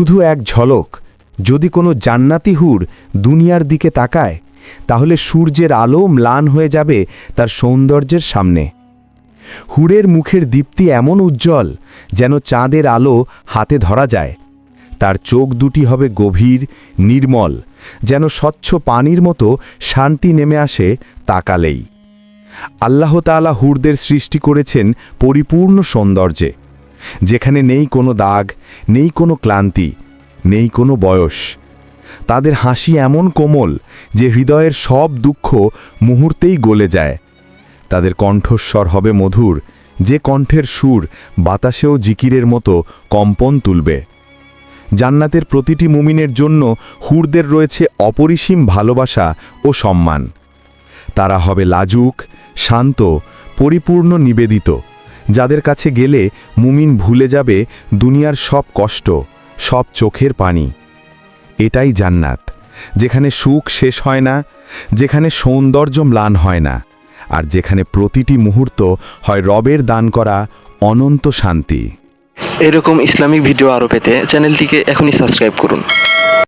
শুধু এক ঝলক। যদি কোনো জান্নাতি হুর দুনিয়ার দিকে তাকায়, তাহলে সূর্যের আলো ম্লান হয়ে যাবে তার সৌন্দর্যের সামনে। হুড়ের মুখের দীপ্তি এমন উজ্জ্বল যেন চাঁদের আলো হাতে ধরা যায়। তার চোখ দুটি হবে গভীর, নির্মল, যেন স্বচ্ছ পানির মতো শান্তি নেমে আসে তাকালেই। আল্লাহ তাআলা হুরদের সৃষ্টি করেছেন পরিপূর্ণ সৌন্দর্যে। যেখানে নেই কোনো দাগ, নেই কোনো ক্লান্তি, নেই কোনো বয়স। তাদের হাসি এমন কোমল যে হৃদয়ের সব দুঃখ মুহূর্তেই গলে যায়। তাদের কণ্ঠস্বর হবে মধুর, যে কণ্ঠের সুর বাতাসেও জিকিরের মতো কম্পন তুলবে। জান্নাতের প্রতিটি মুমিনের জন্য হুরদের রয়েছে অপরিসীম ভালোবাসা ও সম্মান। তারা হবে লাজুক, শান্ত, পরিপূর্ণ নিবেদিত। যাদের কাছে গেলে মুমিন ভুলে যাবে দুনিয়ার সব কষ্ট, সব চোখের পানি। এটাই জান্নাত, যেখানে সুখ শেষ হয় না, যেখানে সৌন্দর্য ম্লান হয় না, আর যেখানে প্রতিটি মুহূর্ত হয় রবের দান করা অনন্ত শান্তি। এরকম ইসলামিক ভিডিও আরও পেতে চ্যানেলটিকে এখনই সাবস্ক্রাইব করুন।